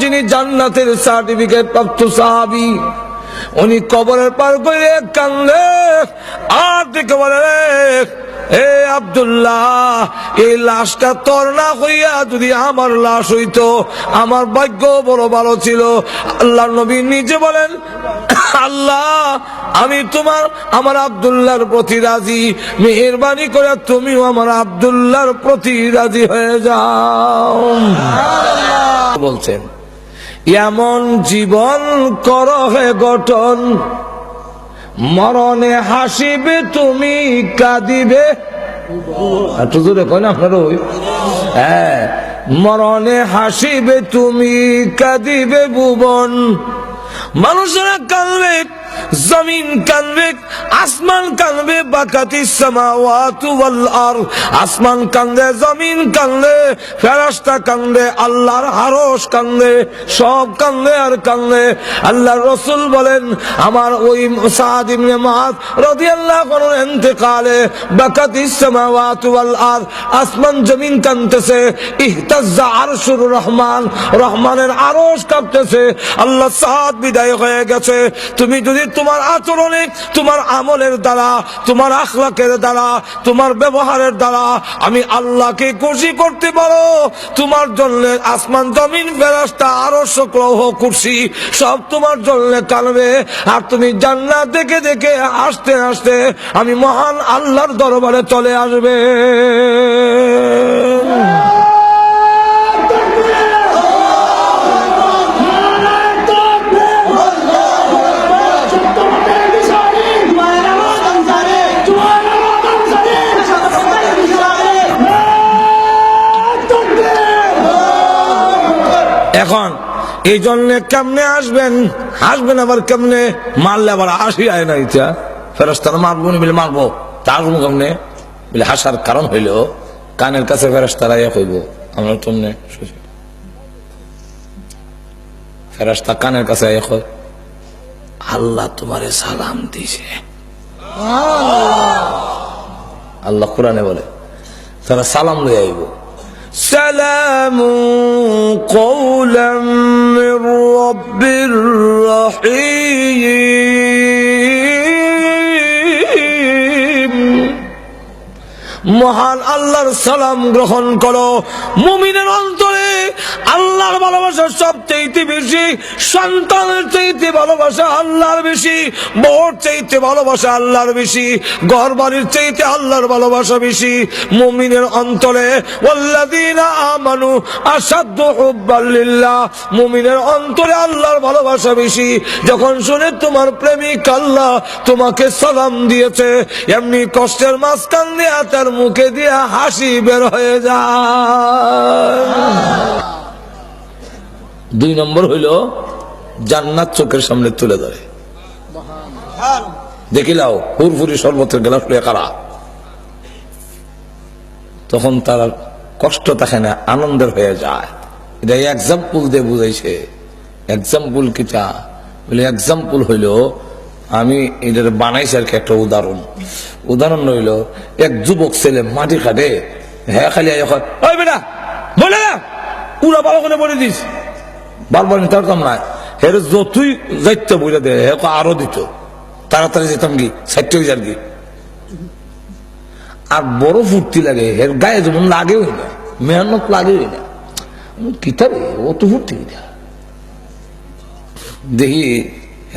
যিনি জান্নাতের সার্টিফিকেট প্রাপ্ত উনি কবরের পার করে কান্দে, আর বলে, এ আব্দুল্লাহ, এই লাশটা তোর না হইয়া যদি আমার লাশ হইতো, আমার ভাগ্য বড় ভালো ছিল। আল্লাহ নবী নিজে বলেন, আল্লাহ আমি তোমার আমার আব্দুল্লাহর প্রতি রাজি। মেহরবানি করে তুমিও আমার আব্দুল্লাহর প্রতি রাজি হয়ে যাও। বলছেন এমন জীবন কর হে গঠন। মরণে হাসিবে তুমি কাঁদিবে। একটু জোরে কয় না আপনার ওই? হ্যাঁ মরণে হাসিবে তুমি কাঁদিবে ভুবন। মানুষেরা কাঁদবে জমিন কানবে, আসমান কানবে, বাকাতি ওয়াল আর আসমান কান্দে জমিন কান্দে ফেরেশতা কান্দে আল্লাহর হারস কান্দে সব কান্দে আর কান্দে আল্লাহর রাসূল বলেন, আমার ওই সাদ ইবনে রাদিয়াল্লাহু বাকাতি ওয়াল আর আসমান জমিন কানতেছে, ইহতাজ্জা আরশুর রহমান, রহমানের আরশ কাঁপতেছে। আল্লাহ সাদ বিদায় হয়ে গেছে। তুমি যদি তোমার আচরণে, তোমার আমলের দ্বারা, তোমার আখলাকের দ্বারা, তোমার ব্যবহারের দ্বারা আমি আল্লাহকে খুশি করতে পারো। তোমার জন্য আসমান, জমিন ফেরাস্তা আরও গ্রহ, কুর্সি সব তোমার জন্য কানবে আর তুমি জান্নাত দেখে দেখে আসতে আসতে আমি মহান আল্লাহর দরবারে চলে আসবে। এখন এই জন্য কেমনে আসবেন? আসবেন আবার কেমনে? মারলে আবার হাসি আয় না ইচ্ছা। ফেরস্তারা মারবো নি বলে মারবো। তা আসব কেমনে? বলে হাসার কারণ হইল কানের কাছে ফেরস্তারা ইয়ে হইব আমরা তোমনে ফেরস্তা কানের কাছে ইয়ে কয়, আল্লাহ তোমারে সালাম দিছে। আল্লাহ। কোরআনে বলে তারা সালাম লই আইব। سلام قولا من رب رحيم মহান আল্লাহর সালাম গ্রহণ করো মুমিনের অন্তরে আল্লাহর ভালোবাসা সবচেয়ে বেশি, সন্তানের চাইতে ভালোবাসা আল্লাহর বেশি, বউর চাইতে ভালোবাসা আল্লাহর বেশি ঘর বাড়ির চাইতে আল্লাহর ভালোবাসা বেশি। মুমিনের অন্তরে, ওয়াল্লাযীনা আমানু মুমিনের অন্তরে আল্লাহর ভালোবাসা বেশি। যখন শুনে তোমার প্রেমিক আল্লাহ তোমাকে সালাম দিয়েছে, এমনি কষ্টের মাঝখান দিয়া তার মুখে দিয়া হাসি বের হয়ে যায়। দুই নম্বর হইল জান্নাত চোখের সামনে তুলে ধরে। দেখিলাও হুরফুরি শরবতের গেলাস লইয়া কারা? তখন তার কষ্ট থাকে না, আনন্দের হয়ে যায়। এটা এক্সাম্পল দিয়ে বুঝাইছে। এক্সাম্পল কিটা বলে এক্সাম্পল হইল, আমি এটার বানাইছি আর কি একটা উদাহরণ। উদাহরণ রইল এক যুবক ছেলে মাটি কাটে হ্যাঁ খালি আয় ওই বেটা, বলে না, পুরা করে বলে দিস। বারবার কাম নাই হের যতই আরও দিত। তাড়াতাড়ি যেতাম কি? কি? আর বড় ফুর্তি লাগে এর গায়ে যেমন লাগে হই না, মেহনত লাগে হই না। অত ফুর্তি দেখি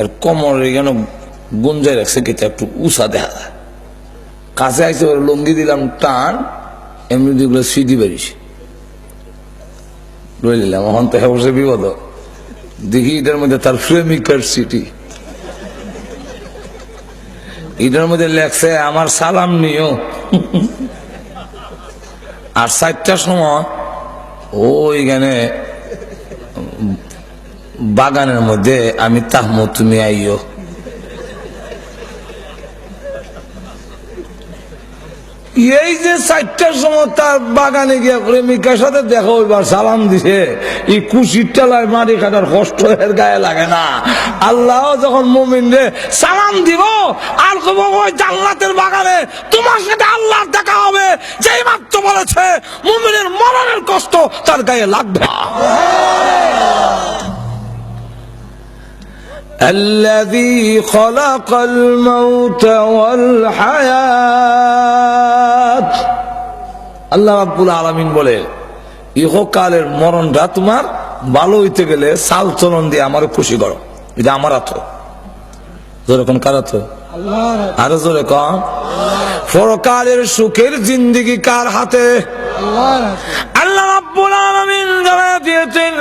এর কমর এখানে গুঞ্জাই রাখছে কিতা একটু উষা দেখা যায়। কাছে আইসে লঙ্গি দিলাম, টান, এমনি যেগুলো সিডি বেরিয়েছে। লই নিলাম এখন তো হ্যাঁ বিপদ। দেখি এটার মধ্যে তার প্রেমিকার সিটি এটার মধ্যে লেখছে, আমার সালাম নিও। আর চারটার সময় ওইখানে বাগানের মধ্যে আমি তাহমো তুমি আইও এই যে চারটার সময় তার বাগানে গিয়া প্রেমিকার সাথে দেখা হইবার সালাম দিছে এই কুশির টেলায় মারি কাটার কষ্ট এর গায়ে লাগে না আল্লাহ যখন মুমিন রে সালাম দিব আর কব ওই জান্নাতের বাগানে তোমার সাথে আল্লাহ দেখা হবে যেই মাত্র বলেছে মুমিনের মরণের কষ্ট তার গায়ে লাগবে না। الذي خلق الموت والحياة আল্লাহ রাব্বুল আলামিন বলে ইহকালের মরণটা তোমার ভালো হইতে গেলে সাল চলন দিয়ে আমার খুশি করো। এটা আমার হাত জোরে কোন কার হাত আরও জোরে কম পরকালের সুখের জিন্দিগি কার হাতে? আল্লাহ রাব্বুল আলামিন দিয়েছেন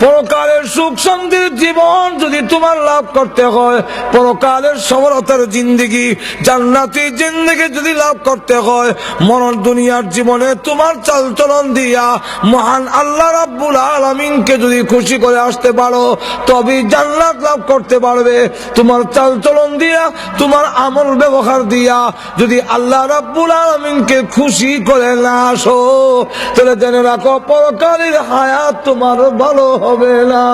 পরকালের সুখ শান্তির জীবন যদি তোমার লাভ করতে হয়, পরকালের সফলতার জিন্দিগি, জান্নাতি জিন্দিগি যদি লাভ করতে হয়, মরণ দুনিয়ার জীবনে তোমার চালচলন দিয়া মহান আল্লাহ রাব্বুল আলামিনকে যদি খুশি করে আসতে পারো তবে জান্নাত লাভ করতে পারবে। তোমার চালচলন দিয়া, তোমার আমল ব্যবহার দিয়া যদি আল্লাহ রাব্বুল আলামিনকে খুশি করে না আসো, তাহলে জেনে রাখো, পরকালের হায়াত তোমার ভালো হবে না।